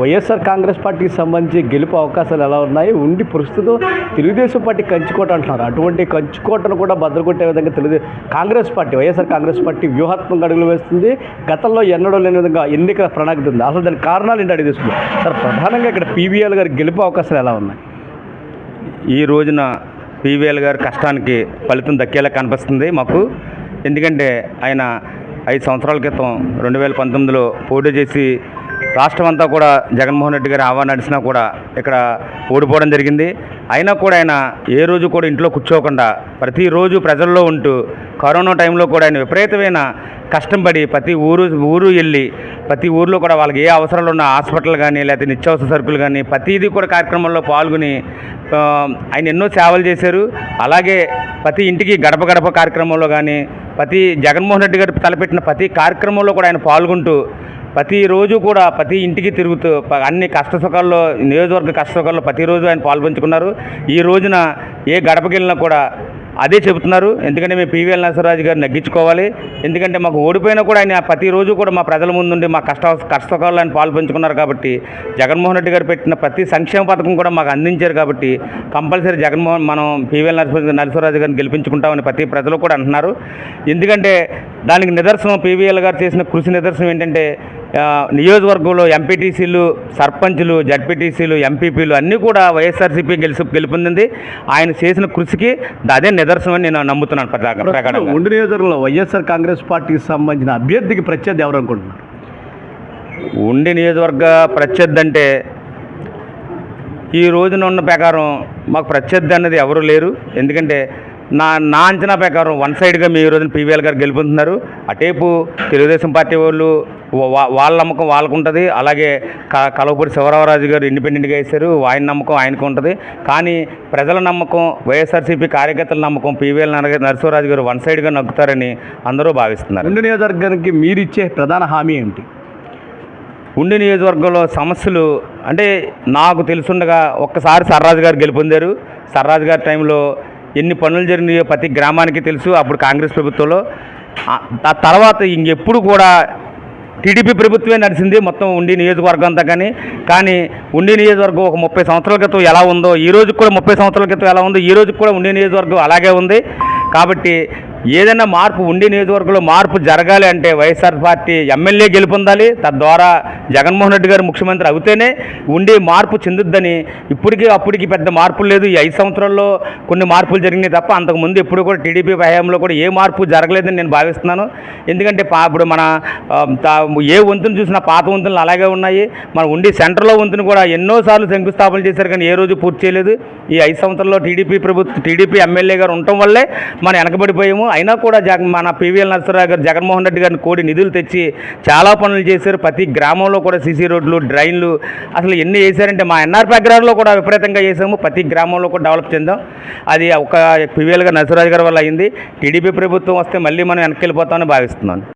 వైఎస్ఆర్ కాంగ్రెస్ పార్టీకి సంబంధించి గెలుపు అవకాశాలు ఎలా ఉన్నాయి? ఉండి ప్రస్తుతం తెలుగుదేశం పార్టీ కంచుకోట అంటున్నారు. అటువంటి కంచుకోటను కూడా భద్రకొట్టే విధంగా Telugu Congress party YSR Congress party వ్యూహాత్మక అడుగులు వేస్తుంది. గతంలో ఎన్నడూ లేని విధంగా ఎన్నికల ప్రణాళిక ఉంది. అసలు దాని కారణాలు ఏంటి అడిగి తీసుకుందాం. సార్ ప్రధానంగా ఇక్కడ పీవీఎల్ గారి గెలుపు అవకాశాలు ఎలా ఉన్నాయి? ఈ రోజున పీవీఎల్ గారి కష్టానికి ఫలితం దక్కేలా కనిపిస్తుంది మాకు. ఎందుకంటే ఆయన ఐదు సంవత్సరాల క్రితం రెండు వేల పంతొమ్మిదిలో పోటీ చేసి రాష్ట్రం అంతా కూడా జగన్మోహన్ రెడ్డి గారి ఆహ్వానం నడిచినా కూడా ఇక్కడ ఓడిపోవడం జరిగింది. అయినా కూడా ఆయన ఏ రోజు కూడా ఇంట్లో కూర్చోకుండా ప్రతిరోజు ప్రజల్లో ఉంటూ కరోనా టైంలో కూడా ఆయన విపరీతమైన కష్టం పడి ప్రతి ఊరు ఊరు వెళ్ళి ప్రతి ఊర్లో కూడా వాళ్ళకి ఏ అవసరాలు ఉన్న హాస్పిటల్ కానీ లేకపోతే నిత్యావసర సరుకులు కానీ ప్రతిదీ కూడా కార్యక్రమంలో పాల్గొని ఆయన ఎన్నో సేవలు చేశారు. అలాగే ప్రతి ఇంటికి గడప గడప కార్యక్రమంలో కానీ ప్రతి జగన్మోహన్ రెడ్డి గారు తలపెట్టిన ప్రతి కార్యక్రమంలో కూడా ఆయన పాల్గొంటూ ప్రతిరోజు కూడా ప్రతి ఇంటికి తిరుగుతూ ప- అన్ని కష్ట సుఖాల్లో నియోజకవర్గ కష్ట సుఖాల్లో ప్రతిరోజు ఆయన పాల్పంచుకున్నారు. ఈ రోజున ఏ గడపకి వెళ్ళినా కూడా అదే చెబుతున్నారు. ఎందుకంటే మేము పీవీఎల్ నరసరాజు గారు నగ్గించుకోవాలి. ఎందుకంటే మాకు ఓడిపోయినా కూడా ఆయన ప్రతిరోజు కూడా మా ప్రజల ముందుండి మా కష్ట కష్టసుఖాల్లో ఆయన పాల్పంచుకున్నారు కాబట్టి జగన్మోహన్ రెడ్డి గారు పెట్టిన ప్రతి సంక్షేమ పథకం కూడా మాకు అందించారు కాబట్టి కంపల్సరీ జగన్మోహన్ మనం పీవీఎల్ నరసరాజు నరసరాజు గారిని గెలిపించుకుంటామని ప్రతి ప్రజలు కూడా అంటున్నారు. ఎందుకంటే దానికి నిదర్శనం పీవీఎల్ గారు చేసిన కృషి నిదర్శనం ఏంటంటే నియోజకవర్గంలో ఎంపీటీసీలు సర్పంచులు జడ్పీటీసీలు ఎంపీపీలు అన్నీ కూడా వైఎస్ఆర్సీపీ గెలిచి గెలుపొందింది. ఆయన చేసిన కృషికి అదే నిదర్శనం అని నేను నమ్ముతున్నాను ప్రకా- ప్రకారంగా. ఉండి నియోజకవర్గంలో వైఎస్ఆర్ కాంగ్రెస్ పార్టీకి సంబంధించిన అభ్యర్థికి ప్రత్యర్థి ఎవరు అనుకుంటున్నారు? ఉండి నియోజకవర్గ ప్రత్యర్థి అంటే ఈ రోజున ఉన్న ప్రకారం మాకు ప్రత్యర్థి అన్నది ఎవరు లేరు. ఎందుకంటే నా నా అంచనా ప్రకారం వన్ సైడ్గా మీ రోజున పీవీఎల్ గారు గెలుపొందుతున్నారు. అటేపు తెలుగుదేశం పార్టీ వాళ్ళు వాళ్ళ నమ్మకం వాళ్ళకు ఉంటుంది అలాగే క కలవపూడి శివరామరాజు గారు ఇండిపెండెంట్గా వేశారు. ఆయన నమ్మకం ఆయనకు ఉంటుంది కానీ ప్రజల నమ్మకం వైఎస్ఆర్సీపీ కార్యకర్తల నమ్మకం పీవీఎల్ నరసింహరాజు గారు వన్ సైడ్గా నగ్గుతారని అందరూ భావిస్తున్నారు. ఉండి నియోజకవర్గానికి మీరిచ్చే ప్రధాన హామీ ఏంటి ఉండి నియోజకవర్గంలో సమస్యలు అంటే నాకు తెలుసుండగా ఒక్కసారి సర్రాజు గారు గెలుపొందారు. సర్రాజు గారి టైంలో ఎన్ని పనులు జరిగినాయో ప్రతి గ్రామానికి తెలుసు అప్పుడు కాంగ్రెస్ ప్రభుత్వంలో. ఆ తర్వాత ఇంకెప్పుడు కూడా టీడీపీ ప్రభుత్వమే నడిచింది మొత్తం ఉండి నియోజకవర్గం అంతా కానీ. కానీ ఉండి నియోజకవర్గం ఒక ముప్పై సంవత్సరాల క్రితం ఎలా ఉందో ఈ రోజు కూడా ముప్పై సంవత్సరాల క్రితం ఎలా ఉందో ఈ రోజు కూడా ఉండి నియోజకవర్గం అలాగే ఉంది. కాబట్టి ఏదైనా మార్పు ఉండి నియోజకవర్గంలో మార్పు జరగాలి అంటే వైఎస్ఆర్ పార్టీ ఎమ్మెల్యే గెలుపొందాలి. తద్వారా జగన్మోహన్ రెడ్డి గారు ముఖ్యమంత్రి అవుతేనే ఉండి మార్పు చెందుద్దని ఇప్పటికీ అప్పటికి పెద్ద మార్పులు లేదు. ఈ ఐదు సంవత్సరాల్లో కొన్ని మార్పులు జరిగినాయి తప్ప అంతకుముందు ఎప్పుడు కూడా టీడీపీ హయాంలో కూడా ఏ మార్పు జరగలేదని నేను భావిస్తున్నాను. ఎందుకంటే ఇప్పుడు మన తా- ఏ వంతును చూసినా పాత వంతులు అలాగే ఉన్నాయి. మన ఉండి సెంటర్లో వంతును కూడా ఎన్నోసార్లు శంకుస్థాపన చేశారు కానీ ఏ రోజు పూర్తి చేయలేదు. ఈ ఐదు సంవత్సరాల్లో టీడీపీ ప్రభుత్వం టీడీపీ ఎమ్మెల్యే గారు ఉండటం వల్లే మనం వెనకబడిపోయాము. అయినా కూడా జగ మన పీవీఎల్ నరసరావు గారు జగన్మోహన్ రెడ్డి గారిని కోడి నిధులు తెచ్చి చాలా పనులు చేశారు. ప్రతి గ్రామంలో కూడా సీసీ రోడ్లు డ్రైన్లు అసలు ఎన్ని వేశారంటే మా ఎన్ఆర్ గ్రామంలో కూడా విపరీతంగా చేసాము ప్రతి గ్రామంలో కూడా డెవలప్ చెందాం. అది ఒక పివిఎల్ గారు నరసరాజు గారి వల్ల అయింది. టీడీపీ ప్రభుత్వం వస్తే మళ్ళీ మనం వెనక్కి వెళ్ళిపోతామని భావిస్తున్నాను.